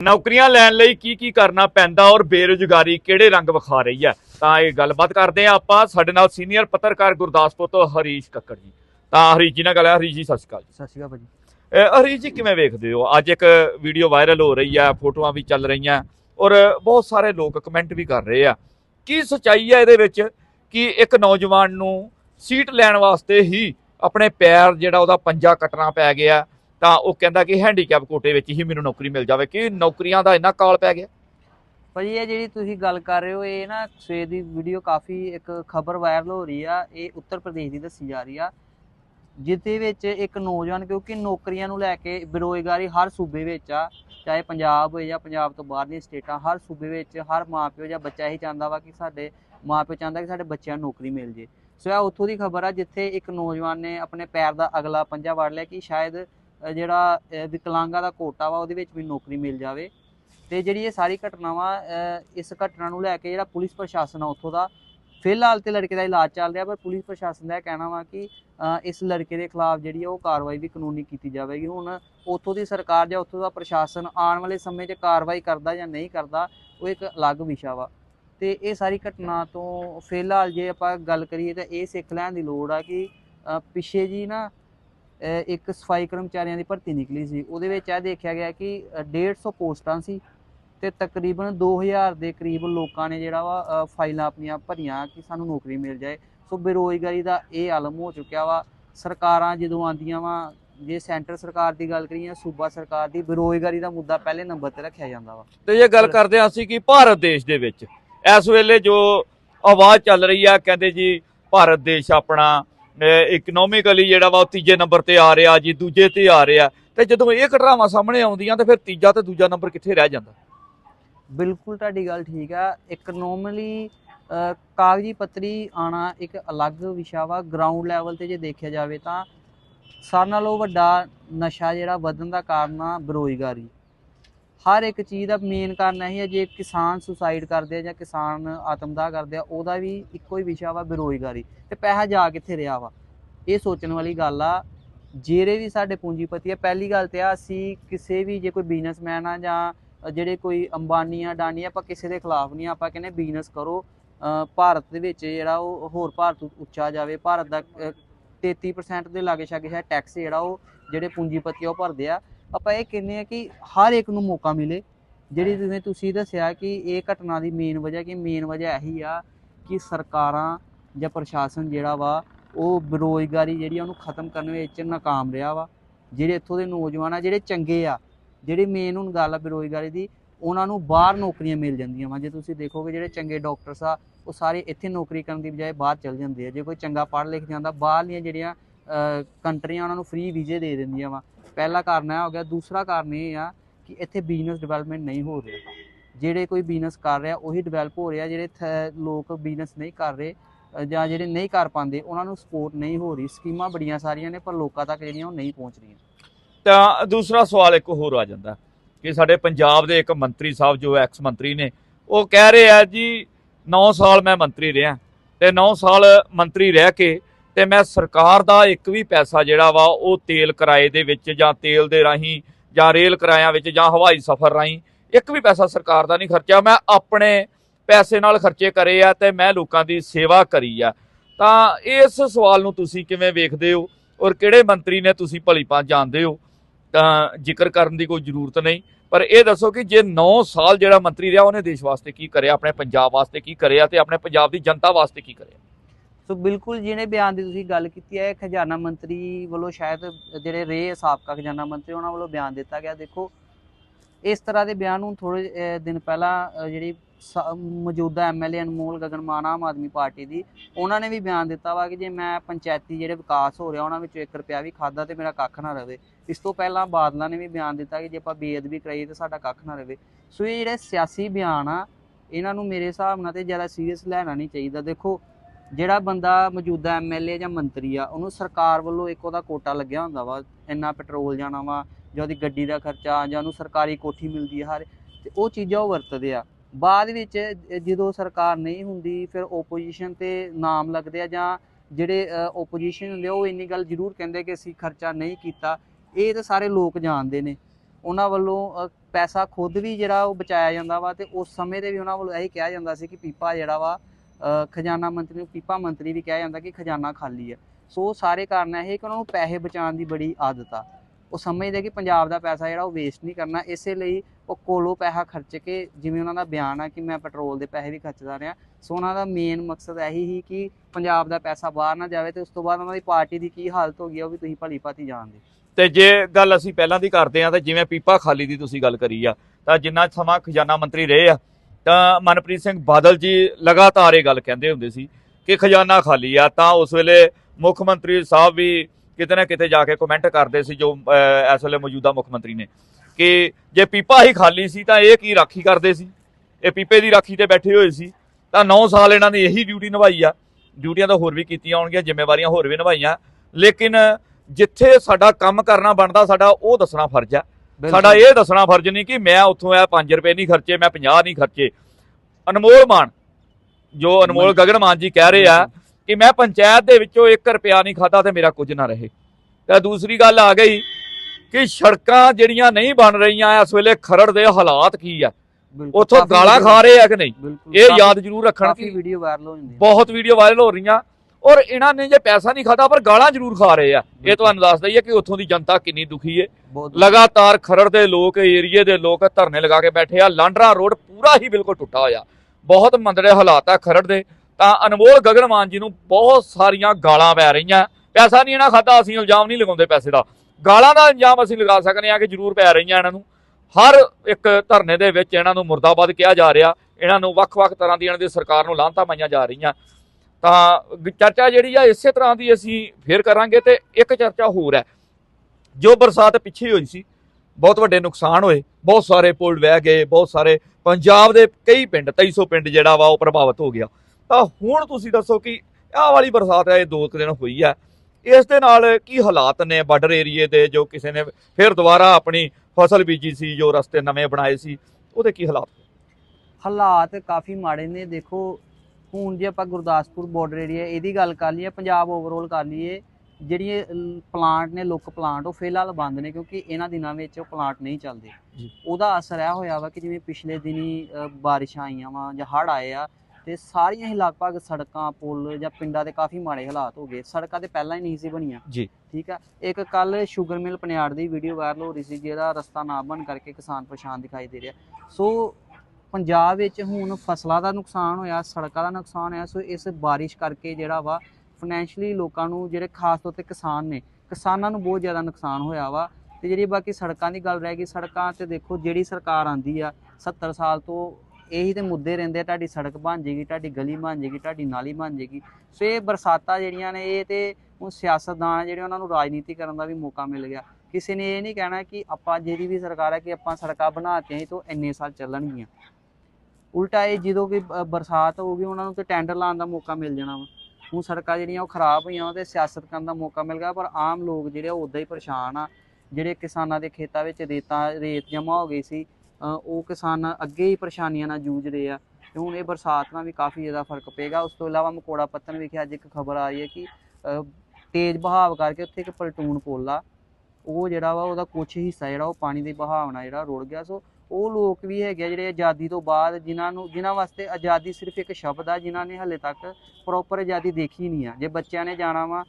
ਨੌਕਰੀਆਂ ਲੈਣ ਲਈ ਕੀ ਕੀ ਕਰਨਾ ਪੈਂਦਾ ਔਰ ਬੇਰੁਜ਼ਗਾਰੀ ਕਿਹੜੇ ਰੰਗ ਵਿਖਾ ਰਹੀ ਹੈ? ਤਾਂ ਇਹ ਗੱਲਬਾਤ ਕਰਦੇ ਆ ਆਪਾਂ। ਸਾਡੇ ਨਾਲ ਸੀਨੀਅਰ ਪੱਤਰਕਾਰ ਗੁਰਦਾਸਪੁਰ ਤੋਂ ਹਰੀਸ਼ ਕੱਕੜ ਜੀ। ਤਾਂ ਹਰੀਸ਼ ਜੀ ਨਾਲ ਗੱਲ ਹੈ। ਹਰੀਸ਼ ਜੀ ਸਤਿ ਸ਼੍ਰੀ ਅਕਾਲ ਜੀ। ਸਤਿ ਸ਼੍ਰੀ ਅਕਾਲ ਭਾਜੀ। ਹਰੀਸ਼ ਜੀ ਕਿਵੇਂ ਵੇਖਦੇ ਹੋ? ਅੱਜ ਇੱਕ ਵੀਡੀਓ ਵਾਇਰਲ ਹੋ ਰਹੀ ਹੈ ਫੋਟੋਆਂ ਵੀ ਚੱਲ ਰਹੀਆਂ ਔਰ ਬਹੁਤ ਸਾਰੇ ਲੋਕ ਕਮੈਂਟ ਵੀ ਕਰ ਰਹੇ ਆ। ਕੀ ਸਚਾਈ ਹੈ ਇਹਦੇ ਵਿੱਚ ਕਿ ਇੱਕ ਨੌਜਵਾਨ ਨੂੰ ਸੀਟ ਲੈਣ ਵਾਸਤੇ ਹੀ ਆਪਣੇ ਪੈਰ ਜਿਹੜਾ ਉਹਦਾ ਪੰਜਾ ਕੱਟਣਾ ਪੈ ਗਿਆ ਤਾਂ ਉਹ ਕਹਿੰਦਾ ਕਿ ਹੈਂਡੀਕੈਪ ਕੋਟੇ ਵਿੱਚ ਹੀ ਮੈਨੂੰ ਨੌਕਰੀ ਮਿਲ ਜਾਵੇ, ਕਿ ਨੌਕਰੀਆਂ ਦਾ ਇੰਨਾ ਕਾਲ ਪੈ ਗਿਆ। ਭਾਜੀ, ਇਹ ਜਿਹੜੀ ਤੁਸੀਂ ਗੱਲ ਕਰ ਰਹੇ ਹੋ, ਇਹ ਨਾ ਸਵੇਰ ਦੀ ਵੀਡੀਓ ਕਾਫੀ ਇੱਕ ਖਬਰ ਵਾਇਰਲ ਹੋ ਰਹੀ ਆ, ਇਹ ਉੱਤਰ ਪ੍ਰਦੇਸ਼ ਦੀ ਦੱਸੀ ਜਾ ਰਹੀ ਆ। ਜਿੱਤੇ ਵਿੱਚ ਇੱਕ ਨੌਜਵਾਨ, ਕਿਉਂਕਿ ਨੌਕਰੀਆਂ ਨੂੰ ਲੈ ਕੇ ਬੇਰੋਜ਼ਗਾਰੀ ਹਰ ਸੂਬੇ ਵਿੱਚ ਆ, ਚਾਹੇ ਪੰਜਾਬ ਹੋਏ ਜਾਂ ਪੰਜਾਬ ਤੋਂ ਬਾਹਰਲੀਆਂ ਸਟੇਟਾਂ, ਹਰ ਸੂਬੇ ਵਿੱਚ ਹਰ ਮਾਪਿਓ ਜਾਂ ਬੱਚਾ ਇਹ ਚਾਹੁੰਦਾ ਵਾ ਕਿ ਸਾਡੇ ਮਾਪਿਓ ਚਾਹੁੰਦਾ ਕਿ ਸਾਡੇ ਬੱਚਿਆਂ ਨੂੰ ਨੌਕਰੀ ਮਿਲ ਜੇ। ਸੋ ਇਹ ਉੱਥੋਂ ਦੀ ਖਬਰ ਆ, ਜਿੱਥੇ ਇੱਕ ਨੌਜਵਾਨ ਨੇ ਆਪਣੇ ਪੈਰ ਦਾ ਅਗਲਾ ਪੰਜਾ ਵੜ ਲਿਆ ਕਿ ਸ਼ਾਇਦ ਜਿਹੜਾ ਵਿਕਲਾਂਗਾ ਦਾ ਕੋਟਾ ਵਾ ਉਹਦੇ ਵਿੱਚ ਵੀ ਨੌਕਰੀ ਮਿਲ ਜਾਵੇ। ਤੇ ਜਿਹੜੀ ਇਹ ਸਾਰੀ ਘਟਨਾਵਾਂ ਅ, ਇਸ ਘਟਨਾ ਨੂੰ ਲੈ ਕੇ ਜਿਹੜਾ ਪੁਲਿਸ ਪ੍ਰਸ਼ਾਸਨ ਆ ਉੱਥੋਂ ਦਾ ਫਿਲਹਾਲ ਤੇ ਲੜਕੇ ਦਾ ਇਲਾਜ ਚੱਲ ਰਿਹਾ ਪਰ ਪੁਲਿਸ ਪ੍ਰਸ਼ਾਸਨ ਦਾ ਇਹ ਕਹਿਣਾ ਵਾ ਕਿ ਇਸ ਲੜਕੇ ਦੇ ਖਿਲਾਫ ਜਿਹੜੀ ਆ ਉਹ ਕਾਰਵਾਈ ਵੀ ਕਾਨੂੰਨੀ ਕੀਤੀ ਜਾਵੇਗੀ। ਹੁਣ ਉੱਥੋਂ ਦੀ ਸਰਕਾਰ ਜਾਂ ਉੱਥੋਂ ਦਾ ਪ੍ਰਸ਼ਾਸਨ ਆਉਣ ਵਾਲੇ ਸਮੇਂ 'ਚ ਕਾਰਵਾਈ ਕਰਦਾ ਜਾਂ ਨਹੀਂ ਕਰਦਾ ਉਹ ਇੱਕ ਅਲੱਗ ਵਿਸ਼ਾ ਵਾ। ਤੇ ਇਹ ਸਾਰੀ ਘਟਨਾ ਤੋਂ ਫਿਲਹਾਲ ਜੇ ਆਪਾਂ ਗੱਲ ਕਰੀਏ ਤਾਂ ਇਹ ਸਿੱਖ ਲੈਣ ਦੀ ਲੋੜ ਆ ਕਿ ਪਿੱਛੇ ਜੀ ਨਾ ਇੱਕ ਸਫ਼ਾਈ ਕਰਮਚਾਰੀਆਂ ਦੀ ਭਰਤੀ ਨਿਕਲੀ ਸੀ। ਉਹਦੇ ਵਿੱਚ ਇਹ ਦੇਖਿਆ ਗਿਆ ਕਿ ਅ, 150 ਪੋਸਟਾਂ ਸੀ ਤੇ ਤਕਰੀਬਨ 2000 ਦੇ ਕਰੀਬ ਲੋਕਾਂ ਨੇ ਜਿਹੜਾ ਵਾ ਫਾਈਲਾਂ ਆਪਣੀਆਂ ਭਰੀਆਂ ਕਿ ਸਾਨੂੰ ਨੌਕਰੀ ਮਿਲ ਜਾਏ। ਸੋ ਬੇਰੋਜ਼ਗਾਰੀ ਦਾ ਇਹ ਆਲਮ ਹੋ ਚੁੱਕਿਆ ਵਾ। ਸਰਕਾਰਾਂ ਜਦੋਂ ਆਂਦੀਆਂ ਵਾ ਜੇ ਸੈਂਟਰ ਸਰਕਾਰ ਦੀ ਗੱਲ ਕਰੀਏ ਸੂਬਾ ਸਰਕਾਰ ਦੀ ਬੇਰੋਜ਼ਗਾਰੀ ਦਾ ਮੁੱਦਾ ਪਹਿਲੇ ਨੰਬਰ ਤੇ ਰੱਖਿਆ ਜਾਂਦਾ ਵਾ। ਤੇ ਜੇ ਗੱਲ ਕਰਦੇ ਹਾਂ ਅਸੀਂ ਕਿ ਭਾਰਤ ਦੇਸ਼ ਦੇ ਵਿੱਚ ਇਸ ਵੇਲੇ ਜੋ ਆਵਾਜ਼ ਚੱਲ ਰਹੀ ਆ ਕਹਿੰਦੇ ਜੀ ਭਾਰਤ ਦੇਸ਼ ਆਪਣਾ ਇਕਨੋਮਿਕਲੀ ਜਿਹੜਾ ਵਾ ਉਹ ਤੀਜੇ ਨੰਬਰ ਤੇ ਆ ਰਿਹਾ, ਜੀ ਦੂਜੇ ਤੇ ਆ ਰਿਹਾ, ਤੇ ਜਦੋਂ ਇਹ ਘਟਨਾਵਾਂ ਸਾਹਮਣੇ ਆਉਂਦੀਆਂ ਤੇ ਫਿਰ ਤੀਜਾ ਤੇ ਦੂਜਾ ਨੰਬਰ ਕਿੱਥੇ ਰਹਿ ਜਾਂਦਾ? ਬਿਲਕੁਲ ਤੁਹਾਡੀ ਗੱਲ ਠੀਕ ਆ। ਇਕਨੋਮਲੀ ਕਾਗਜ਼ੀ ਪੱਤਰੀ ਆਣਾ ਇੱਕ ਅਲੱਗ ਵਿਸ਼ਾ ਵਾ। ਗਰਾਊਂਡ ਲੈਵਲ ਤੇ ਜੇ ਦੇਖਿਆ ਜਾਵੇ ਤਾਂ, ਸਾਰਿਆਂ ਨਾਲੋਂ ਵੱਡਾ ਨਸ਼ਾ ਜਿਹੜਾ ਵਧਣ ਦਾ ਕਾਰਨ ਆ ਬੇਰੁਜ਼ਗਾਰੀ। ਹਰ ਇੱਕ ਚੀਜ਼ ਦਾ ਮੇਨ ਕਾਰਨ ਇਹੀ ਹੈ ਜੇ ਕਿਸਾਨ ਸੁਸਾਈਡ ਕਰਦੇ ਆ ਜਾਂ ਕਿਸਾਨ ਆਤਮਦਾਹ ਕਰਦੇ ਆ ਉਹਦਾ ਵੀ ਇੱਕੋ ਹੀ ਵਿਸ਼ਾ ਵਾ ਬੇਰੁਜ਼ਗਾਰੀ ਤੇ ਪੈਸਾ ਜਾ ਕਿੱਥੇ ਰਿਹਾ ਵਾ? ਇਹ ਸੋਚਣ ਵਾਲੀ ਗੱਲ ਆ ਜਿਹੜੇ ਵੀ ਸਾਡੇ ਪੂੰਜੀਪਤੀ ਆ ਪਹਿਲੀ ਗੱਲ ਤੇ ਆ ਅਸੀਂ ਕਿਸੇ ਵੀ ਜੇ ਕੋਈ ਬਿਜ਼ਨਸਮੈਨ ਆ ਜਾਂ ਜਿਹੜੇ ਕੋਈ ਅੰਬਾਨੀ ਆ ਡਾਨੀ ਆਪਾਂ ਕਿਸੇ ਦੇ ਖਿਲਾਫ ਨਹੀਂ ਆਪਾਂ ਕਹਿੰਦੇ ਬਿਜ਼ਨਸ ਕਰੋ। ਭਾਰਤ ਦੇ ਵਿੱਚ ਜਿਹੜਾ ਉਹ ਹੋਰ ਭਾਰਤ ਉੱਚਾ ਜਾਵੇ ਭਾਰਤ ਦਾ ਅ, 33% ਦੇ ਲਾਗੇ ਛਾਗੇ ਹੈ ਟੈਕਸ ਜਿਹੜਾ ਉਹ ਜਿਹੜੇ ਪੂੰਜੀਪਤੀ ਆ ਉਹ ਭਰਦੇ ਆ। ਆਪਾਂ ਇਹ ਕਹਿੰਦੇ ਆ ਕਿ ਹਰ ਇੱਕ ਨੂੰ ਮੌਕਾ ਮਿਲੇ। ਜਿਹੜੀ ਜਿਵੇਂ ਤੁਸੀਂ ਦੱਸਿਆ ਕਿ ਇਹ ਘਟਨਾ ਦੀ ਮੇਨ ਵਜ੍ਹਾ ਕਿ ਮੇਨ ਵਜ੍ਹਾ ਇਹੀ ਆ ਕਿ ਸਰਕਾਰਾਂ ਜਾਂ ਪ੍ਰਸ਼ਾਸਨ ਜਿਹੜਾ ਵਾ ਉਹ ਬੇਰੁਜ਼ਗਾਰੀ ਜਿਹੜੀ ਆ ਉਹਨੂੰ ਖਤਮ ਕਰਨ ਵਿੱਚ ਨਾਕਾਮ ਰਿਹਾ ਵਾ। ਜਿਹੜੇ ਇੱਥੋਂ ਦੇ ਨੌਜਵਾਨ ਆ ਜਿਹੜੇ ਚੰਗੇ ਆ ਜਿਹੜੀ ਮੇਨ ਹੁਣ ਗੱਲ ਆ ਬੇਰੁਜ਼ਗਾਰੀ ਦੀ ਉਹਨਾਂ ਨੂੰ ਬਾਹਰ ਨੌਕਰੀਆਂ ਮਿਲ ਜਾਂਦੀਆਂ ਵਾ। ਜੇ ਤੁਸੀਂ ਦੇਖੋਗੇ ਜਿਹੜੇ ਚੰਗੇ ਡਾਕਟਰਸ ਆ ਉਹ ਸਾਰੇ ਇੱਥੇ ਨੌਕਰੀ ਕਰਨ ਦੀ ਬਜਾਏ ਬਾਹਰ ਚਲ ਜਾਂਦੇ ਆ। ਜੇ ਕੋਈ ਚੰਗਾ ਪੜ੍ਹ ਲਿਖ ਜਾਂਦਾ ਬਾਹਰਲੀਆਂ ਜਿਹੜੀਆਂ ਕੰਟਰੀਆਂ ਉਹਨਾਂ ਨੂੰ ਫ੍ਰੀ ਵੀਜ਼ੇ ਦੇ ਦਿੰਦੀਆਂ ਵਾ। ਪਹਿਲਾ ਕਾਰਨ ਇਹ ਹੋ ਗਿਆ, ਦੂਸਰਾ ਕਾਰਨ ਇਹ ਆ ਕਿ ਇੱਥੇ ਬਿਜ਼ਨਸ ਡਿਵੈਲਪਮੈਂਟ ਨਹੀਂ ਹੋ ਰਿਹਾ। ਜਿਹੜੇ ਕੋਈ ਬਿਜ਼ਨਸ ਕਰ ਰਿਹਾ, ਉਹੀ ਡਿਵੈਲਪ ਹੋ ਰਿਹਾ, ਜਿਹੜੇ ਥ- ਲੋਕ ਬਿਜ਼ਨਸ ਨਹੀਂ ਕਰ ਰਹੇ ਜਾਂ ਜਿਹੜੇ ਨਹੀਂ ਕਰ ਪਾਉਂਦੇ, ਉਹਨਾਂ ਨੂੰ ਸਪੋਰਟ ਨਹੀਂ ਹੋ ਰਹੀ। ਸਕੀਮਾਂ ਬੜੀਆਂ ਸਾਰੀਆਂ ਨੇ, ਪਰ ਲੋਕਾਂ ਤੱਕ ਜਿਹੜੀਆਂ ਉਹ ਨਹੀਂ ਪਹੁੰਚ ਰਹੀਆਂ। ਤਾਂ ਦੂਸਰਾ ਸਵਾਲ ਇੱਕ ਹੋਰ ਆ ਜਾਂਦਾ ਕਿ ਸਾਡੇ ਪੰਜਾਬ ਦੇ ਇੱਕ ਮੰਤਰੀ ਸਾਹਿਬ, ਜੋ ਐਕਸ ਮੰਤਰੀ ਨੇ, ਉਹ ਕਹਿ ਰਹੇ ਆ ਜੀ 9 ਸਾਲ ਮੈਂ ਮੰਤਰੀ ਰਿਹਾ ਤੇ 9 ਸਾਲ ਮੰਤਰੀ ਰਹਿ ਕੇ ਤੇ ਮੈਂ ਸਰਕਾਰ ਦਾ ਇੱਕ ਵੀ ਪੈਸਾ ਜਿਹੜਾ ਵਾ, ਉਹ ਤੇਲ ਕਿਰਾਏ ਦੇ ਵਿੱਚ ਜਾਂ ਤੇਲ ਦੇ ਰਾਹੀਂ ਜਾਂ ਰੇਲ ਕਿਰਾਇਆਂ ਵਿੱਚ ਜਾਂ ਹਵਾਈ ਸਫ਼ਰ ਰਾਹੀਂ ਇੱਕ ਵੀ ਪੈਸਾ ਸਰਕਾਰ ਦਾ ਨਹੀਂ ਖਰਚਿਆ। ਮੈਂ ਆਪਣੇ ਪੈਸੇ ਨਾਲ ਖਰਚੇ ਕਰੇ ਆ ਤੇ ਮੈਂ ਲੋਕਾਂ ਦੀ ਸੇਵਾ ਕਰੀ ਆ। ਤਾਂ ਇਸ ਸਵਾਲ ਨੂੰ ਤੁਸੀਂ ਕਿਵੇਂ ਵੇਖਦੇ ਹੋ ਔਰ ਕਿਹੜੇ ਮੰਤਰੀ ਨੇ ਤੁਸੀਂ ਭਲੀ ਭਾਂ ਜਾਣਦੇ ਹੋ? ਤਾਂ ਜ਼ਿਕਰ ਕਰਨ ਦੀ ਕੋਈ ਜ਼ਰੂਰਤ ਨਹੀਂ। ਪਰ ਇਹ ਦੱਸੋ ਕਿ ਜੇ 9 ਸਾਲ ਜਿਹੜਾ ਮੰਤਰੀ ਰਿਹਾ, ਉਹਨੇ ਦੇਸ਼ ਵਾਸਤੇ ਕੀ ਕਰਿਆ? ਆਪਣੇ ਪੰਜਾਬ ਵਾਸਤੇ ਕੀ ਕਰਿਆ ਤੇ ਆਪਣੇ ਪੰਜਾਬ ਦੀ ਜਨਤਾ ਵਾਸਤੇ ਕੀ ਕਰਿਆ? ਸੋ ਬਿਲਕੁਲ ਜਿਹਨੇ ਬਿਆਨ ਦੀ ਤੁਸੀਂ ਗੱਲ ਕੀਤੀ ਹੈ ਖਜ਼ਾਨਾ ਮੰਤਰੀ ਵੱਲੋਂ ਸ਼ਾਇਦ ਜਿਹੜੇ ਰਹੇ ਸਾਬਕਾ ਖਜ਼ਾਨਾ ਮੰਤਰੀ, ਉਹਨਾਂ ਵੱਲੋਂ ਬਿਆਨ ਦਿੱਤਾ ਗਿਆ। ਦੇਖੋ, ਇਸ ਤਰ੍ਹਾਂ ਦੇ ਬਿਆਨ ਨੂੰ ਥੋੜੇ ਦਿਨ ਪਹਿਲਾਂ ਜਿਹੜੀ ਸ- ਮੌਜੂਦਾ ਐਮਐਲਏ ਅਨਮੋਲ ਗਗਨ ਮਾਨ, ਆਮ ਆਦਮੀ ਪਾਰਟੀ ਦੀ, ਉਹਨਾਂ ਨੇ ਵੀ ਬਿਆਨ ਦਿੱਤਾ ਵਾ ਕਿ ਜੇ ਮੈਂ ਪੰਚਾਇਤੀ ਜਿਹੜੇ ਵਿਕਾਸ ਹੋ ਰਿਹਾ, ਉਹਨਾਂ ਵਿੱਚੋਂ 1 ਰੁਪਿਆ ਵੀ ਖਾਦਾ ਤੇ ਮੇਰਾ ਕੱਖ ਨਾ ਰਵੇ। ਇਸ ਤੋਂ ਪਹਿਲਾਂ ਬਾਦਲਾਂ ਨੇ ਵੀ ਬਿਆਨ ਦਿੱਤਾ ਕਿ ਜੇ ਆਪਾਂ ਬੇਅਦਬੀ ਕਰਾਈਏ ਤਾਂ ਸਾਡਾ ਕੱਖ ਨਾ ਰਵੇ। ਸੋ ਇਹ ਜਿਹੜੇ ਸਿਆਸੀ ਬਿਆਨ ਆ, ਇਹਨਾਂ ਨੂੰ ਮੇਰੇ ਹਿਸਾਬ ਨਾਲ ਤੇ ਜ਼ਿਆਦਾ ਸੀਰੀਅਸ ਲੈਣਾ ਨਹੀਂ ਚਾਹੀਦਾ। ਦੇਖੋ ਜਿਹੜਾ ਬੰਦਾ ਮੌਜੂਦਾ ਐਮਐਲਏ ਜਾਂ ਮੰਤਰੀ ਆ ਉਹਨੂੰ ਸਰਕਾਰ ਵੱਲੋਂ ਇੱਕ ਉਹਦਾ ਕੋਟਾ ਲੱਗਿਆ ਹੁੰਦਾ ਵਾ ਇੰਨਾ ਪੈਟਰੋਲ ਜਾਣਾ ਵਾ ਜਾਂ ਉਹਦੀ ਗੱਡੀ ਦਾ ਖਰਚਾ ਜਾਂ ਉਹਨੂੰ ਸਰਕਾਰੀ ਕੋਠੀ ਮਿਲਦੀ ਆ ਹਰ ਤੇ ਉਹ ਚੀਜ਼ਾਂ ਉਹ ਵਰਤਦੇ ਆ। ਬਾਅਦ ਵਿੱਚ ਜਦੋਂ ਸਰਕਾਰ ਨਹੀਂ ਹੁੰਦੀ ਫਿਰ ਓਪੋਜੀਸ਼ਨ ਤੇ ਨਾਮ ਲੱਗਦੇ ਆ ਜਾਂ ਜਿਹੜੇ ਓਪੋਜੀਸ਼ਨ ਹੁੰਦੇ ਆ, ਉਹ ਇੰਨੀ ਗੱਲ ਜ਼ਰੂਰ ਕਹਿੰਦੇ ਕਿ ਅਸੀਂ ਖਰਚਾ ਨਹੀਂ ਕੀਤਾ। ਇਹ ਤਾਂ ਸਾਰੇ ਲੋਕ ਜਾਣਦੇ ਨੇ। ਉਹਨਾਂ ਵੱਲੋਂ ਪੈਸਾ ਖੁਦ ਵੀ ਜਿਹੜਾ ਉਹ ਬਚਾਇਆ ਜਾਂਦਾ ਵਾ ਤੇ ਉਸ ਸਮੇਂ ਤੇ ਵੀ ਉਹਨਾਂ ਵੱਲੋਂ ਇਹੀ ਕਿਹਾ ਜਾਂਦਾ ਸੀ ਕਿ ਪੀਪਾ ਜਿਹੜਾ ਵਾ ਖਜ਼ਾਨਾ ਮੰਤਰੀ ਨੂੰ ਪੀਪਾ ਮੰਤਰੀ ਵੀ ਕਿਹਾ ਜਾਂਦਾ ਕਿ ਖਜ਼ਾਨਾ ਖਾਲੀ ਹੈ। ਸੋ ਉਹ ਸਾਰੇ ਕਾਰਨ ਇਹ ਕਿ ਉਹਨਾਂ ਨੂੰ ਪੈਸੇ ਬਚਾਉਣ ਦੀ ਬੜੀ ਆਦਤ ਆ। ਉਹ ਸਮਝਦੇ ਕਿ ਪੰਜਾਬ ਦਾ ਪੈਸਾ ਜਿਹੜਾ ਉਹ ਵੇਸਟ ਨਹੀਂ ਕਰਨਾ, ਇਸੇ ਲਈ ਉਹ ਕੋਲੋਂ ਪੈਸਾ ਖਰਚ ਕੇ ਜਿਵੇਂ ਉਹਨਾਂ ਦਾ ਬਿਆਨ ਆ ਕਿ ਮੈਂ ਪੈਟਰੋਲ ਦੇ ਪੈਸੇ ਵੀ ਖਰਚਦਾ ਰਿਹਾ। ਸੋ ਉਹਨਾਂ ਦਾ ਮੇਨ ਮਕਸਦ ਇਹੀ ਸੀ ਕਿ ਪੰਜਾਬ ਦਾ ਪੈਸਾ ਬਾਹਰ ਨਾ ਜਾਵੇ ਤੇ ਉਸ ਤੋਂ ਬਾਅਦ ਉਹਨਾਂ ਦੀ ਪਾਰਟੀ ਦੀ ਕੀ ਹਾਲਤ ਹੋ ਗਈ ਉਹ ਵੀ ਤੁਸੀਂ ਭਲੀ ਭਾਤੀ ਜਾਣਦੇ ਤੇ ਜੇ ਗੱਲ ਅਸੀਂ ਪਹਿਲਾਂ ਦੀ ਕਰਦੇ ਆ ਤਾਂ ਜਿਵੇਂ ਪੀਪਾ ਖਾਲੀ ਦੀ ਤੁਸੀਂ ਗੱਲ ਕਰੀ ਆ, ਤਾਂ ਜਿੰਨਾ ਸਮਾਂ ਖਜ਼ਾਨਾ ਮੰਤਰੀ ਰਹੇ ਆ ਤਾਂ ਮਨਪ੍ਰੀਤ ਸਿੰਘ ਬਾਦਲ ਜੀ ਲਗਾਤਾਰ ਇਹ ਗੱਲ ਕਹਿੰਦੇ ਹੁੰਦੇ ਸੀ ਕਿ ਖਜ਼ਾਨਾ ਖਾਲੀ ਆ, ਤਾਂ ਉਸ ਵੇਲੇ ਮੁੱਖ ਮੰਤਰੀ ਸਾਹਿਬ ਵੀ ਕਿਤੇ ਨਾ ਕਿਤੇ ਜਾ ਕੇ ਕਮੈਂਟ ਕਰਦੇ ਸੀ ਜੋ ਇਸ ਵੇਲੇ ਮੌਜੂਦਾ ਮੁੱਖ ਮੰਤਰੀ ਨੇ ਕਿ ਜੇ ਪੀਪਾ ਹੀ ਖਾਲੀ ਸੀ ਤਾਂ ਇਹ ਕੀ ਰਾਖੀ ਕਰਦੇ ਸੀ? ਇਹ ਪੀਪੇ ਦੀ ਰਾਖੀ ਤੇ ਬੈਠੇ ਹੋਏ ਸੀ, ਤਾਂ 9 ਸਾਲ ਇਹਨਾਂ ਨੇ ਇਹੀ ਡਿਊਟੀ ਨਿਭਾਈ ਆ। ਡਿਊਟੀਆਂ ਤਾਂ ਹੋਰ ਵੀ ਕੀਤੀਆਂ ਹੋਣਗੀਆਂ, ਜ਼ਿੰਮੇਵਾਰੀਆਂ ਹੋਰ ਵੀ ਨਿਭਾਈਆਂ। ਲੇਕਿਨ ਜਿੱਥੇ ਸਾਡਾ ਕੰਮ ਕਰਨਾ ਬਣਦਾ, ਸਾਡਾ ਉਹ ਦੱਸਣਾ ਫਰਜ਼ ਆ। ਸਾਡਾ ਇਹ ਦੱਸਣਾ ਫਰਜ਼ ਨਹੀਂ ਕਿ ਮੈਂ ਉੱਥੋਂ ਆ 5 ਰੁਪਏ ਨਹੀਂ ਖਰਚੇ ਮੈਂ 50 ਨਹੀਂ ਖਰਚੇ। ਅਨਮੋਲ ਮਾਨ ਜੋ ਅਨਮੋਲ ਗਗਨ ਮਾਨ ਜੀ ਕਹਿ ਰਹੇ ਆ ਕਿ ਮੈਂ ਪੰਚਾਇਤ ਦੇ ਵਿੱਚੋਂ 1 ਰੁਪਿਆ ਨਹੀਂ ਖਾਦਾ ਤੇ ਮੇਰਾ ਕੁਝ ਨਾ ਰਹੇ। ਤੇ ਦੂਸਰੀ ਗੱਲ ਆ ਗਈ ਕਿ ਸੜਕਾਂ ਜਿਹੜੀਆਂ ਨਹੀਂ ਬਣ ਰਹੀਆਂ ਇਸ ਵੇਲੇ ਖਰੜ ਦੇ ਹਾਲਾਤ ਕੀ ਆ? ਉੱਥੋਂ ਗਾਲਾਂ ਖਾ ਰਹੇ ਆ ਕਿ ਨਹੀਂ? ਇਹ ਯਾਦ ਜ਼ਰੂਰ ਰੱਖਣ ਕਾਫੀ ਕਿ ਵੀਡੀਓ ਵਾਇਰਲ ਹੋ ਜਾਂਦੀ ਬਹੁਤ ਵੀਡੀਓ ਵਾਇਰਲ ਹੋ ਰਹੀਆਂ। ਔਰ ਇਹਨਾਂ ਨੇ ਜੇ ਪੈਸਾ ਨਹੀਂ ਖਾਦਾ ਪਰ ਗਾਲਾਂ ਜ਼ਰੂਰ ਖਾ ਰਹੇ ਆ। ਇਹ ਤੁਹਾਨੂੰ ਦੱਸਦਾ ਹੀ ਹੈ ਕਿ ਉੱਥੋਂ ਦੀ ਜਨਤਾ ਕਿੰਨੀ ਦੁਖੀ ਹੈ ਬਹੁਤ ਲਗਾਤਾਰ ਖਰੜ ਦੇ ਲੋਕ ਏਰੀਏ ਦੇ ਲੋਕ ਧਰਨੇ ਲਗਾ ਕੇ ਬੈਠੇ ਆ। ਲਾਂਡਰਾ ਰੋਡ ਪੂਰਾ ਹੀ ਬਿਲਕੁਲ ਟੁੱਟਾ ਹੋਇਆ। ਬਹੁਤ ਮੰਦੜੇ ਹਾਲਾਤ ਆ ਖਰੜ ਦੇ। ਤਾਂ ਅਨਮੋਲ ਗਗਨਮਾਨ ਜੀ ਨੂੰ ਬਹੁਤ ਸਾਰੀਆਂ ਗਾਲਾਂ ਪੈ ਰਹੀਆਂ। ਪੈਸਾ ਨਹੀਂ ਇਹਨਾਂ ਖਾਦਾ ਅਸੀਂ ਇਲਜ਼ਾਮ ਨਹੀਂ ਲਗਾਉਂਦੇ ਪੈਸੇ ਦਾ। ਗਾਲਾਂ ਦਾ ਇਲਜ਼ਾਮ ਅਸੀਂ ਲਗਾ ਸਕਦੇ ਆ ਕਿ ਜ਼ਰੂਰ ਪੈ ਰਹੀਆਂ ਇਹਨਾਂ ਨੂੰ। ਹਰ ਇੱਕ ਧਰਨੇ ਦੇ ਵਿੱਚ ਇਹਨਾਂ ਨੂੰ ਮੁਰਦਾਬਾਦ ਕਿਹਾ ਜਾ ਰਿਹਾ। ਇਹਨਾਂ ਨੂੰ ਵੱਖ-ਵੱਖ ਤਰ੍ਹਾਂ ਦੀ ਇਹਨਾਂ ਦੀ ਸਰਕਾਰ ਨੂੰ ਲਾਂਤਾਂ ਪਾਈਆਂ ਜਾ ਰਹੀਆਂ। ਤਾਂ ਚਰਚਾ ਜਿਹੜੀ ਆ ਇਸੇ ਤਰ੍ਹਾਂ ਦੀ ਅਸੀਂ ਫੇਰ ਕਰਾਂਗੇ ਤੇ ਇੱਕ ਚਰਚਾ ਹੋਰ ਹੈ। ਜੋ ਬਰਸਾਤ ਪਿੱਛੇ ਹੋਈ ਸੀ, ਬਹੁਤ ਵੱਡੇ ਨੁਕਸਾਨ ਹੋਏ, ਬਹੁਤ ਸਾਰੇ ਪੁਲ ਵਹਿ ਗਏ, ਬਹੁਤ ਸਾਰੇ ਪੰਜਾਬ ਦੇ ਕਈ ਪਿੰਡ 2300 ਪਿੰਡ ਜਿਹੜਾ ਵਾ ਉਹ ਪ੍ਰਭਾਵਿਤ ਹੋ ਗਿਆ। ਤਾਂ ਹੁਣ ਤੁਸੀਂ ਦੱਸੋ ਕਿ ਆਹ ਵਾਲੀ ਬਰਸਾਤ ਹੈ, ਇਹ ਦੋ ਕੁ ਦਿਨ ਹੋਈ ਹੈ। ਇਸ ਦੇ ਨਾਲ ਕੀ ਹਾਲਾਤ ਨੇ ਬਾਰਡਰ ਏਰੀਏ ਦੇ ਜੋ ਕਿਸੇ ਨੇ ਫਿਰ ਦੁਬਾਰਾ ਆਪਣੀ ਫਸਲ ਬੀਜੀ ਸੀ, ਜੋ ਰਸਤੇ ਨਵੇਂ ਬਣਾਏ ਸੀ, ਉਹਦੇ ਕੀ ਹਾਲਾਤ ਹਾਲਾਤ ਕਾਫੀ ਮਾੜੇ ਨੇ। ਦੇਖੋ ਹੁਣ ਜੇ ਆਪਾਂ ਗੁਰਦਾਸਪੁਰ ਬਾਰਡਰ ਏਰੀਆ ਇਹਦੀ ਗੱਲ ਕਰ ਲਈਏ ਪੰਜਾਬ ਓਵਰਆਲ ਕਰ ਲਈਏ ਜਿਹੜੀ ਪਲਾਂਟ ਨੇ ਲੁੱਕ ਪਲਾਂਟ ਉਹ ਫਿਲਹਾਲ ਬੰਦ ਨੇ ਕਿਉਂਕਿ ਇਹਨਾਂ ਦਿਨਾਂ ਵਿੱਚ ਉਹ ਪਲਾਂਟ ਨਹੀਂ ਚੱਲਦੇ। ਉਹਦਾ ਅਸਰ ਇਹ ਹੋਇਆ ਵਾ ਕਿ ਜਿਵੇਂ ਪਿਛਲੇ ਦਿਨੀ ਬਾਰਿਸ਼ਾਂ ਆਈਆਂ ਵਾ ਜਾਂ ਹੜ੍ਹ ਆਏ ਆ ਤੇ ਸਾਰੀਆਂ ਹੀ ਲਗਭਗ ਸੜਕਾਂ ਪੁਲ ਜਾਂ ਪਿੰਡਾਂ ਦੇ ਕਾਫੀ ਮਾੜੇ ਹਾਲਾਤ ਹੋ ਗਏ। ਸੜਕਾਂ ਤੇ ਪਹਿਲਾਂ ਹੀ ਨਹੀਂ ਸੀ ਬਣੀਆਂ। ਜੀ। ਠੀਕ ਆ? ਇੱਕ ਕੱਲ ਸ਼ੂਗਰ ਮਿਲ ਪਨਿਆੜ ਦੀ ਵੀਡੀਓ ਵਾਇਰਲ ਹੋ ਰਹੀ ਸੀ ਜਿਹਦਾ ਰਸਤਾ ਨਾ ਬਣ ਕਰਕੇ ਕਿਸਾਨ ਪਰੇਸ਼ਾਨ ਦਿਖਾਈ ਦੇ ਰਿਹਾ। ਸੋ ਪੰਜਾਬ ਵਿੱਚ ਹੁਣ ਫਸਲਾਂ ਦਾ ਨੁਕਸਾਨ ਹੋਇਆ ਸੜਕਾਂ ਦਾ ਨੁਕਸਾਨ ਹੋਇਆ ਸੋ ਇਸ ਬਾਰਿਸ਼ ਕਰਕੇ ਜਿਹੜਾ ਵਾ ਫਾਈਨੈਂਸ਼ਲੀ ਲੋਕਾਂ ਨੂੰ ਜਿਹੜੇ ਖਾਸ ਤੌਰ ਤੇ ਕਿਸਾਨ ਨੇ ਕਿਸਾਨਾਂ ਨੂੰ ਬਹੁਤ ਜ਼ਿਆਦਾ ਨੁਕਸਾਨ ਹੋਇਆ ਵਾ। ਤੇ ਜਿਹੜੀ ਬਾਕੀ ਸੜਕਾਂ ਦੀ ਗੱਲ ਰਹਿ ਗਈ ਸੜਕਾਂ ਤੇ ਦੇਖੋ ਜਿਹੜੀ ਸਰਕਾਰ ਆਂਦੀ ਆ 70 ਸਾਲ ਤੋਂ ਇਹੀ ਤੇ ਮੁੱਦੇ ਰਹਿੰਦੇ ਆ, ਤੁਹਾਡੀ ਸੜਕ ਬਣ ਜੇਗੀ ਤੁਹਾਡੀ ਗਲੀ ਬਣ ਜੇਗੀ ਤੁਹਾਡੀ ਨਾਲੀ ਬਣ ਜੇਗੀ। ਸੋ ਇਹ ਬਰਸਾਤਾਂ ਜਿਹੜੀਆਂ ਨੇ ਇਹ ਤੇ ਹੁਣ ਸਿਆਸਤਦਾਨ ਜਿਹੜੇ ਉਹਨਾਂ ਨੂੰ ਰਾਜਨੀਤੀ ਕਰਨ ਦਾ ਵੀ ਮੌਕਾ ਮਿਲ ਗਿਆ। ਕਿਸੇ ਨੇ ਇਹ ਨਹੀਂ ਕਹਿਣਾ ਕਿ ਆਪਾਂ ਜਿਹੜੀ ਵੀ ਸਰਕਾਰ ਹੈ ਕਿ ਆਪਾਂ ਸੜਕਾਂ ਬਣਾਤੀਆਂ ਸੀ ਤੋਂ ਇੰਨੇ ਸਾਲ ਚੱਲਣਗੀਆਂ। ਉਲਟਾ ਇਹ ਜਦੋਂ ਕਿ ਬ- ਬਰਸਾਤ ਹੋਊਗੀ ਉਹਨਾਂ ਨੂੰ ਤੇ ਟੈਂਡਰ ਲਾਉਣ ਦਾ ਮੌਕਾ ਮਿਲ ਜਾਣਾ ਵਾ। ਹੁਣ ਸੜਕਾਂ ਜਿਹੜੀਆਂ ਉਹ ਖਰਾਬ ਹੋਈਆਂ ਵਾ ਤੇ ਸਿਆਸਤ ਕਰਨ ਦਾ ਮੌਕਾ ਮਿਲ ਗਿਆ, ਪਰ ਆਮ ਲੋਕ ਜਿਹੜੇ ਆ ਉਦਾਂ ਹੀ ਪਰੇਸ਼ਾਨ ਆ। ਜਿਹੜੇ ਕਿਸਾਨਾਂ ਦੇ ਖੇਤਾਂ ਵਿੱਚ ਰੇਤਾਂ, ਰੇਤ ਜਮ੍ਹਾਂ ਹੋ ਗਈ ਸੀ ਉਹ ਕਿਸਾਨ ਅੱਗੇ ਹੀ ਪਰੇਸ਼ਾਨੀਆਂ ਨਾਲ ਜੂਝ ਰਹੇ ਆ। ਤੇ ਹੁਣ ਇਹ ਬਰਸਾਤ ਨਾਲ ਵੀ ਕਾਫੀ ਜ਼ਿਆਦਾ ਫ਼ਰਕ ਪਏਗਾ। ਉਸ ਤੋਂ ਇਲਾਵਾ ਮਕੋੜਾ ਪੱਤਨ ਵਿਖੇ ਅੱਜ ਇੱਕ ਖਬਰ ਆ ਰਹੀ ਹੈ ਕਿ ਤੇਜ਼ ਬਹਾਵ ਕਰਕੇ ਉੱਥੇ ਇੱਕ ਪਲਟੂਨ ਪੁੱਲ ਆ। ਉਹ ਜਿਹੜਾ ਵਾ, ਉਹਦਾ ਕੁਝ ਹਿੱਸਾ ਜਿਹੜਾ, ਉਹ ਪਾਣੀ ਦੇ ਬਹਾਵ ਨਾਲ ਜਿਹੜਾ ਰੁੜ ਗਿਆ। ਸੋ ਉਹ ਲੋਕ ਵੀ ਹੈਗੇ ਆ ਜਿਹੜੇ ਆਜ਼ਾਦੀ ਤੋਂ ਬਾਅਦ ਜਿਨ੍ਹਾਂ ਨੂੰ, ਜਿਨ੍ਹਾਂ ਵਾਸਤੇ ਆਜ਼ਾਦੀ ਸਿਰਫ ਇੱਕ ਸ਼ਬਦ ਆ, ਜਿਨ੍ਹਾਂ ਨੇ ਹਲੇ ਤੱਕ ਪ੍ਰੋਪਰ ਆਜ਼ਾਦੀ ਦੇਖੀ ਨਹੀਂ ਆ। ਜੇ ਬੱਚਿਆਂ ਨੇ ਜਾਣਾ ਵਾ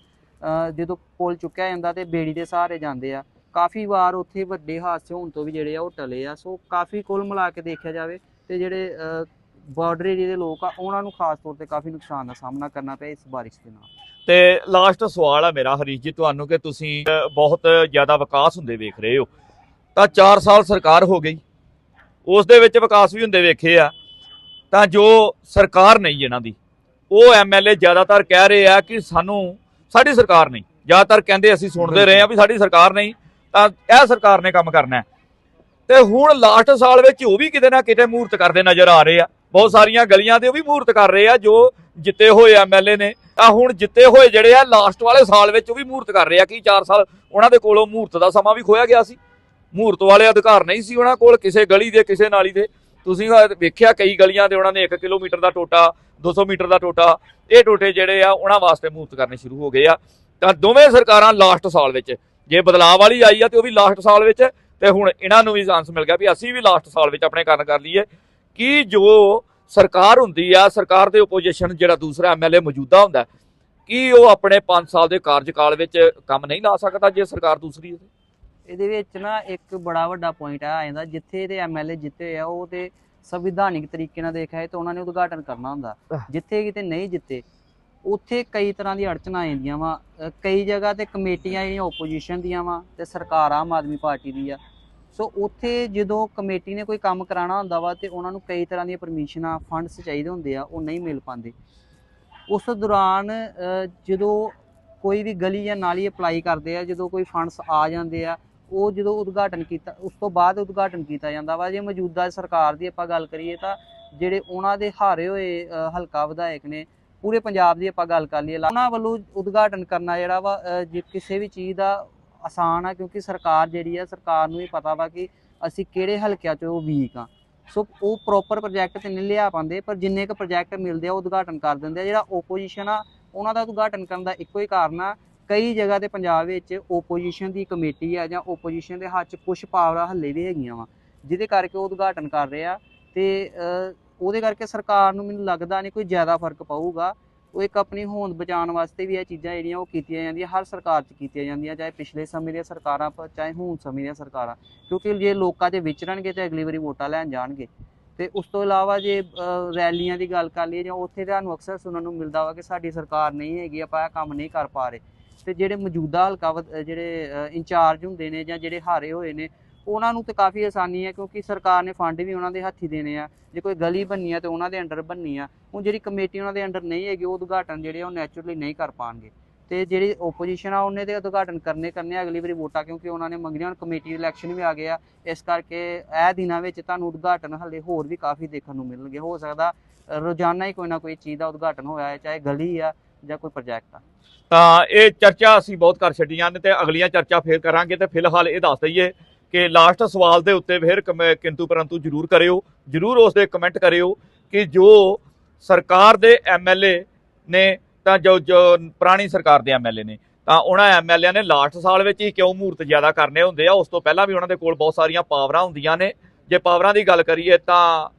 ਜਦੋਂ ਪੁੱਲ ਚੁੱਕਿਆ ਜਾਂਦਾ ਤੇ ਬੇੜੀ ਦੇ ਸਹਾਰੇ ਜਾਂਦੇ ਆ, ਕਾਫੀ ਵਾਰ ਉੱਥੇ ਵੱਡੇ ਹਾਦਸੇ ਹੋਣ ਤੋਂ ਵੀ ਜਿਹੜੇ ਆ ਉਹ ਟਲੇ ਆ। ਸੋ ਕਾਫੀ ਕੁੱਲ ਮਿਲਾ ਕੇ ਦੇਖਿਆ ਜਾਵੇ ਤੇ ਜਿਹੜੇ ਬਾਰਡਰ ਏਰੀਆ ਦੇ ਲੋਕ ਆ, ਉਹਨਾਂ ਨੂੰ ਖਾਸ ਤੌਰ ਤੇ ਕਾਫੀ ਨੁਕਸਾਨ ਦਾ ਸਾਹਮਣਾ ਕਰਨਾ ਪਿਆ ਇਸ ਬਾਰਿਸ਼ ਦੇ ਨਾਲ। ਤੇ ਲਾਸਟ ਸਵਾਲ ਆ ਮੇਰਾ ਹਰੀਸ਼ ਜੀ, ਤੁਹਾਨੂੰ ਕਿ ਤੁਸੀਂ ਬਹੁਤ ਜ਼ਿਆਦਾ ਵਿਕਾਸ ਹੁੰਦੇ ਵੇਖ ਰਹੇ ਹੋ। ਤਾਂ 4 ਸਾਲ ਸਰਕਾਰ ਹੋ ਗਈ। ਉਸ ਦੇ ਵਿੱਚ ਵਿਕਾਸ ਵੀ ਹੁੰਦੇ ਵੇਖੇ ਆ, ਤਾਂ ਜੋ ਸਰਕਾਰ ਨਹੀਂ ਇਹਨਾਂ ਦੀ। ਉਹ ਐਮਐਲਏ ਜ਼ਿਆਦਾਤਰ ਕਹਿ ਰਹੇ ਆ ਕਿ ਸਾਨੂੰ, ਸਾਡੀ ਸਰਕਾਰ ਨਹੀਂ। ਜ਼ਿਆਦਾਤਰ ਕਹਿੰਦੇ ਅਸੀਂ ਸੁਣਦੇ ਰਹੇ ਆ ਵੀ ਸਾਡੀ ਸਰਕਾਰ ਨਹੀਂ, ਤਾਂ ਇਹ ਸਰਕਾਰ ਨੇ ਕੰਮ ਕਰਨਾ ਹੈ। ਤੇ ਹੁਣ ਲਾਸਟ ਸਾਲ ਵਿੱਚ ਉਹ ਵੀ ਕਿਤੇ ਨਾ ਕਿਤੇ ਮੂਰਤ ਕਰਦੇ ਨਜ਼ਰ ਆ ਰਹੇ ਆ। ਬਹੁਤ ਸਾਰੀਆਂ ਗਲੀਆਂ ਤੇ ਉਹ ਵੀ ਮੂਰਤ ਕਰ ਰਹੇ ਆ, ਜੋ ਜਿੱਤੇ ਹੋਏ ਐਮਐਲਏ ਨੇ। ਤਾਂ ਹੁਣ ਜਿੱਤੇ ਹੋਏ ਜਿਹੜੇ ਆ, ਲਾਸਟ ਵਾਲੇ ਸਾਲ ਵਿੱਚ ਉਹ ਵੀ ਮੂਰਤ ਕਰ ਰਹੇ ਆ। ਕਿ 4 ਸਾਲ ਉਹਨਾਂ ਦੇ ਕੋਲੋਂ ਮੂਰਤ ਦਾ ਸਮਾਂ ਵੀ ਖੋਇਆ ਗਿਆ ਸੀ। ਮਹੂਰਤ ਵਾਲੇ ਅਧਿਕਾਰ ਨਹੀਂ ਸੀ ਉਹਨਾਂ ਕੋਲ, ਕਿਸੇ ਗਲੀ ਦੇ, ਕਿਸੇ ਨਾਲੀ ਦੇ। ਤੁਸੀਂ ਵੇਖਿਆ ਕਈ ਗਲੀਆਂ ਤੇ ਉਹਨਾਂ ਨੇ 1 ਕਿਲੋਮੀਟਰ ਦਾ ਟੋਟਾ 200 ਮੀਟਰ ਦਾ ਟੋਟਾ। ਇਹ ਟੋਟੇ ਜਿਹੜੇ ਆ, ਉਹਨਾਂ ਵਾਸਤੇ ਮਹੂਰਤ ਕਰਨੇ ਸ਼ੁਰੂ ਹੋ ਗਏ ਆ। ਤਾਂ ਦੋਵੇਂ ਸਰਕਾਰਾਂ ਲਾਸਟ ਸਾਲ ਵਿੱਚ, ਜੇ ਬਦਲਾਅ ਵਾਲੀ ਆਈ ਆ ਤੇ ਉਹ ਵੀ ਲਾਸਟ ਸਾਲ ਵਿੱਚ, ਤੇ ਹੁਣ ਇਹਨਾਂ ਨੂੰ ਵੀ ਚਾਂਸ ਮਿਲ ਗਿਆ ਵੀ ਅਸੀਂ ਵੀ ਲਾਸਟ ਸਾਲ ਵਿੱਚ ਆਪਣੇ ਕੰਨ ਕਰ ਲਈਏ ਕਿ ਜੋ ਸਰਕਾਰ ਹੁੰਦੀ ਆ, ਸਰਕਾਰ ਦੇ ਆਪੋਜੀਸ਼ਨ ਜਿਹੜਾ ਦੂਸਰਾ ਐਮਐਲਏ ਮੌਜੂਦਾ ਹੁੰਦਾ, ਕੀ ਉਹ ਆਪਣੇ 5 ਸਾਲ ਦੇ ਕਾਰਜਕਾਲ ਵਿੱਚ ਕੰਮ ਨਹੀਂ ਲਾ ਸਕਦਾ ਜੇ ਸਰਕਾਰ ਦੂਸਰੀ ਹੈ ਇਹਦੇ ਵਿੱਚ ਨਾ ਇੱਕ ਬੜਾ ਵੱਡਾ ਪੁਆਇੰਟ ਆ ਜਾਂਦਾ ਜਿੱਥੇ ਦੇ ਐਮਐਲਏ ਜਿੱਤੇ ਆ ਉਹ ਤੇ ਸੰਵਿਧਾਨਿਕ ਤਰੀਕੇ ਨਾਲ ਦੇਖਿਆ ਤਾਂ ਉਹਨਾਂ ਨੇ ਉਦਘਾਟਨ ਕਰਨਾ ਹੁੰਦਾ। ਜਿੱਥੇ ਕਿਤੇ ਨਹੀਂ ਜਿੱਤੇ ਉੱਥੇ ਕਈ ਤਰ੍ਹਾਂ ਦੀ ਆ ਜਾਂਦੀਆਂ ਵਾ। ਕਈ ਜਗ੍ਹਾ ਤੇ ਕਮੇਟੀਆਂ ਜਿਹੜੀਆਂ ਆਪੋਜੀਸ਼ਨ ਦੀਆਂ ਵਾ ਤੇ ਸਰਕਾਰ ਆਮ ਆਦਮੀ ਪਾਰਟੀ ਦੀ ਆ। ਸੋ ਉੱਥੇ ਜਦੋਂ ਕਮੇਟੀ ਨੇ ਕੋਈ ਕੰਮ ਕਰਾਉਣਾ ਹੁੰਦਾ ਵਾ ਤੇ ਉਹਨਾਂ ਨੂੰ ਕਈ ਤਰ੍ਹਾਂ ਦੀਆਂ ਪਰਮਿਸ਼ਨਾਂ ਫੰਡਸ ਚਾਹੀਦੇ ਹੁੰਦੇ ਆ ਉਹ ਨਹੀਂ ਮਿਲ ਪਾਉਂਦੇ। ਉਸ ਦੌਰਾਨ ਜਦੋਂ ਕੋਈ ਵੀ ਗਲੀ ਜਾਂ ਨਾਲੀ ਅਪਲਾਈ ਕਰਦੇ ਆ ਜਦੋਂ ਕੋਈ ਫੰਡਸ ਆ ਜਾਂਦੇ ਆ ਉਹ ਜਦੋਂ ਉਦਘਾਟਨ ਕੀਤਾ, ਉਸ ਤੋਂ ਬਾਅਦ ਉਦਘਾਟਨ ਕੀਤਾ ਜਾਂਦਾ ਵਾ। ਜੇ ਮੌਜੂਦਾ ਸਰਕਾਰ ਦੀ ਆਪਾਂ ਗੱਲ ਕਰੀਏ ਤਾਂ ਜਿਹੜੇ ਉਹਨਾਂ ਦੇ ਹਾਰੇ ਹੋਏ ਹਲਕਾ ਵਿਧਾਇਕ ਨੇ, ਪੂਰੇ ਪੰਜਾਬ ਦੀ ਆਪਾਂ ਗੱਲ ਕਰ ਲਈਏ ਉਹਨਾਂ ਵੱਲੋਂ ਉਦਘਾਟਨ ਕਰਨਾ ਜਿਹੜਾ ਵਾ ਜੇ ਕਿਸੇ ਵੀ ਚੀਜ਼ ਦਾ ਆਸਾਨ ਆ, ਕਿਉਂਕਿ ਸਰਕਾਰ ਜਿਹੜੀ ਆ, ਸਰਕਾਰ ਨੂੰ ਵੀ ਪਤਾ ਵਾ ਕਿ ਅਸੀਂ ਕਿਹੜੇ ਹਲਕਿਆਂ 'ਚ ਉਹ ਵੀਕ ਆ। ਸੋ ਉਹ ਪ੍ਰੋਪਰ ਪ੍ਰੋਜੈਕਟ ਤੇ ਨਹੀਂ ਲਿਆ ਪਾਉਂਦੇ, ਪਰ ਜਿੰਨੇ ਕੁ ਪ੍ਰੋਜੈਕਟ ਮਿਲਦੇ ਆ ਉਹ ਉਦਘਾਟਨ ਕਰ ਦਿੰਦੇ ਆ। ਜਿਹੜਾ ਓਪੋਜੀਸ਼ਨ ਆ, ਉਹਨਾਂ ਦਾ ਉਦਘਾਟਨ ਕਰਨ ਦਾ ਇੱਕੋ ਹੀ ਕਾਰਨ ਆ ਕਈ ਜਗ੍ਹਾ ਤੇ ਪੰਜਾਬ ਵਿੱਚ ਓਪੋਜੀਸ਼ਨ ਦੀ ਕਮੇਟੀ ਆ ਜਾਂ ਓਪੋਜੀਸ਼ਨ ਦੇ ਹੱਥ 'ਚ ਕੁਝ ਪਾਵਰਾਂ ਹੱਲੇ ਵੀ ਹੈਗੀਆਂ ਵਾ, ਜਿਹਦੇ ਕਰਕੇ ਉਹ ਉਦਘਾਟਨ ਕਰ ਰਹੇ ਆ ਤੇ ਉਹਦੇ ਕਰਕੇ ਸਰਕਾਰ ਨੂੰ ਮੈਨੂੰ ਲੱਗਦਾ ਨਹੀਂ ਕੋਈ ਜ਼ਿਆਦਾ ਫ਼ਰਕ ਪਊਗਾ। ਉਹ ਇੱਕ ਆਪਣੀ ਹੋਂਦ ਬਚਾਉਣ ਵਾਸਤੇ ਵੀ ਇਹ ਚੀਜ਼ਾਂ ਜਿਹੜੀਆਂ ਉਹ ਕੀਤੀਆਂ ਜਾਂਦੀਆਂ, ਹਰ ਸਰਕਾਰ 'ਚ ਕੀਤੀਆਂ ਜਾਂਦੀਆਂ, ਚਾਹੇ ਪਿਛਲੇ ਸਮੇਂ ਦੀਆਂ ਸਰਕਾਰਾਂ ਪਰ ਚਾਹੇ ਹੁਣ ਸਮੇਂ ਦੀਆਂ ਸਰਕਾਰਾਂ, ਕਿਉਂਕਿ ਜੇ ਲੋਕਾਂ 'ਚ ਵਿਚਰਨਗੇ ਤੇ ਅਗਲੀ ਵਾਰੀ ਵੋਟਾਂ ਲੈਣ ਜਾਣਗੇ। ਤੇ ਉਸ ਤੋਂ ਇਲਾਵਾ ਜੇ ਰੈਲੀਆਂ ਦੀ ਗੱਲ ਕਰ ਲਈਏ ਜਾਂ ਉੱਥੇ ਤੁਹਾਨੂੰ ਅਕਸਰ ਸੁਣਨ ਨੂੰ ਮਿਲਦਾ ਵਾ ਕਿ ਸਾਡੀ ਸਰਕਾਰ ਨਹੀਂ ਹੈਗੀ, ਆਪਾਂ ਇਹ ਕੰਮ ਨਹੀਂ ਕਰ ਪਾ ਰਹੇ। ਤੇ ਜਿਹੜੇ ਮੌਜੂਦਾ ਹਲਕਾ ਵਧ- ਜਿਹੜੇ ਇੰਚਾਰਜ ਹੁੰਦੇ ਨੇ ਜਾਂ ਜਿਹੜੇ ਹਾਰੇ ਹੋਏ ਨੇ, ਉਹਨਾਂ ਨੂੰ ਤੇ ਕਾਫੀ ਆਸਾਨੀ ਹੈ ਕਿਉਂਕਿ ਸਰਕਾਰ ਨੇ ਫੰਡ ਵੀ ਉਹਨਾਂ ਦੇ ਹੱਥੀ ਦੇਣੇ ਆ। ਜੇ ਕੋਈ ਗਲੀ ਬੰਨੀ ਆ ਤੇ ਉਹਨਾਂ ਦੇ ਅੰਡਰ ਬੰਨੀ ਆ। ਹੁਣ ਜਿਹੜੀ ਕਮੇਟੀ ਉਹਨਾਂ ਦੇ ਅੰਡਰ ਨਹੀਂ ਹੈਗੀ, ਉਹ ਉਦਘਾਟਨ ਜਿਹੜੇ ਆ ਉਹ ਨੈਚੁਰਲੀ ਨਹੀਂ ਕਰ ਪਾਣਗੇ। ਤੇ ਜਿਹੜੀ ਓਪੋਜੀਸ਼ਨ ਆ, ਉਹਨੇ ਤੇ ਉਦਘਾਟਨ ਕਰਨੇ ਕਰਨੇ ਅਗਲੀ ਵਾਰੀ ਵੋਟਾਂ, ਕਿਉਂਕਿ ਉਹਨਾਂ ਨੇ ਮੰਗਣੀਆਂ ਹੁਣ ਕਮੇਟੀ ਇਲੈਕਸ਼ਨ ਵੀ ਆ ਗਿਆ ਇਸ ਕਰਕੇ ਇਹ ਦਿਨਾਂ ਵਿੱਚ ਤੁਹਾਨੂੰ ਉਦਘਾਟਨ ਹੱਲੇ ਹੋਰ ਵੀ ਕਾਫੀ ਦੇਖਣ ਨੂੰ ਮਿਲਣਗੇ। ਹੋ ਸਕਦਾ ਰੋਜ਼ਾਨਾ ਹੀ ਕੋਈ ਨਾ ਕੋਈ ਚੀਜ਼ ਦਾ ਉਦਘਾਟਨ ਹੋਇਆ ਹੈ ਚਾਹੇ ਗਲੀ ਆ ਜਾਂ ਕੋਈ ਪ੍ਰੋਜੈਕਟ ਆ? ਤਾਂ ਇਹ ਚਰਚਾ ਅਸੀਂ ਬਹੁਤ ਕਰ ਛੱਡੀਆਂ ਨੇ ਤੇ ਅਗਲੀਆਂ ਚਰਚਾ ਫੇਰ ਕਰਾਂਗੇ ਤੇ ਫਿਲਹਾਲ ਇਹ ਦੱਸ ਦਈਏ ਕਿ ਲਾਸਟ ਸਵਾਲ ਦੇ ਉੱਤੇ ਫਿਰ ਕਮ- ਕਿੰਤੂ ਪਰੰਤੂ ਜ਼ਰੂਰ ਕਰਿਓ, ਜ਼ਰੂਰ ਉਸ ਦੇ ਕਮੈਂਟ ਕਰਿਓ ਕਿ ਜੋ ਸਰਕਾਰ ਦੇ ਐਮਐਲਏ ਨੇ ਤਾਂ ਜੋ ਜੋ ਪੁਰਾਣੀ ਸਰਕਾਰ ਦੇ ਐਮਐਲਏ ਨੇ, ਤਾਂ ਉਹਨਾਂ ਐਮਐਲਏ ਨੇ ਲਾਸਟ ਸਾਲ ਵਿੱਚ ਹੀ ਕਿਉਂ ਮੂਰਤ ਜ਼ਿਆਦਾ ਕਰਨੇ ਹੁੰਦੇ ਆ? ਉਸ ਤੋਂ ਪਹਿਲਾਂ ਵੀ ਉਹਨਾਂ ਦੇ ਕੋਲ ਬਹੁਤ ਸਾਰੀਆਂ ਪਾਵਰਾਂ ਹੁੰਦੀਆਂ ਨੇ। ਜੇ ਪਾਵਰਾਂ ਦੀ ਗੱਲ ਕਰੀਏ ਤਾਂ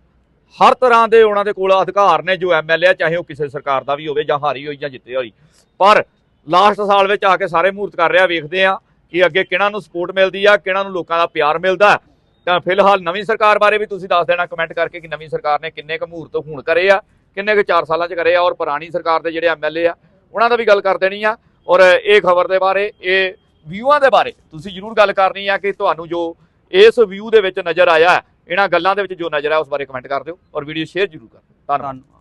ਹਰ ਤਰ੍ਹਾਂ ਦੇ ਉਹਨਾਂ ਦੇ ਕੋਲ ਅਧਿਕਾਰ ਨੇ, ਜੋ ਐਮਐਲਏ ਆ, ਚਾਹੇ ਉਹ ਕਿਸੇ ਸਰਕਾਰ ਦਾ ਵੀ ਹੋਵੇ ਜਾਂ ਹਾਰੀ ਹੋਈ ਜਾਂ ਜਿੱਤੇ ਹੋਈ। ਪਰ ਲਾਸਟ ਸਾਲ ਵਿੱਚ ਆ ਕੇ ਸਾਰੇ ਮੂਰਤ ਕਰ ਰਿਹਾ, ਵੇਖਦੇ ਆ ਕਿ ਅੱਗੇ ਕਿਹਨਾਂ ਨੂੰ ਸਪੋਰਟ ਮਿਲਦੀ ਆ, ਕਿਹਨਾਂ ਨੂੰ ਲੋਕਾਂ ਦਾ ਪਿਆਰ ਮਿਲਦਾ। ਤਾਂ ਫਿਲਹਾਲ ਨਵੀਂ ਸਰਕਾਰ ਬਾਰੇ ਵੀ ਤੁਸੀਂ ਦੱਸ ਦੇਣਾ ਕਮੈਂਟ ਕਰਕੇ ਕਿ ਨਵੀਂ ਸਰਕਾਰ ਨੇ ਕਿੰਨੇ ਕੁ ਮੂਰਤ ਹੁਣ ਕਰੇ ਆ, ਕਿੰਨੇ ਕੁ 4 ਸਾਲਾਂ 'ਚ ਕਰੇ ਆ, ਔਰ ਪੁਰਾਣੀ ਸਰਕਾਰ ਦੇ ਜਿਹੜੇ ਐਮਐਲਏ ਆ, ਉਹਨਾਂ ਦਾ ਵੀ ਗੱਲ ਕਰ ਦੇਣੀ ਆ। ਔਰ ਇਹ ਖਬਰ ਦੇ ਬਾਰੇ, ਇਹ ਵਿਊਆਂ ਦੇ ਬਾਰੇ ਤੁਸੀਂ ਜਰੂਰ ਗੱਲ ਕਰਨੀ ਆ ਕਿ ਤੁਹਾਨੂੰ ਜੋ ਇਸ ਵਿਊ ਦੇ ਵਿੱਚ ਨਜ਼ਰ ਆਇਆ ਇਹਨਾਂ ਗੱਲਾਂ ਦੇ ਵਿੱਚ ਜੋ ਨਜ਼ਰ ਆਇਆ ਉਸ ਬਾਰੇ ਕਮੈਂਟ ਕਰ ਦਿਓ ਔਰ ਵੀਡੀਓ ਸ਼ੇਅਰ ਜਰੂਰ ਕਰ ਦਿਓ। ਧੰਨਵਾਦ।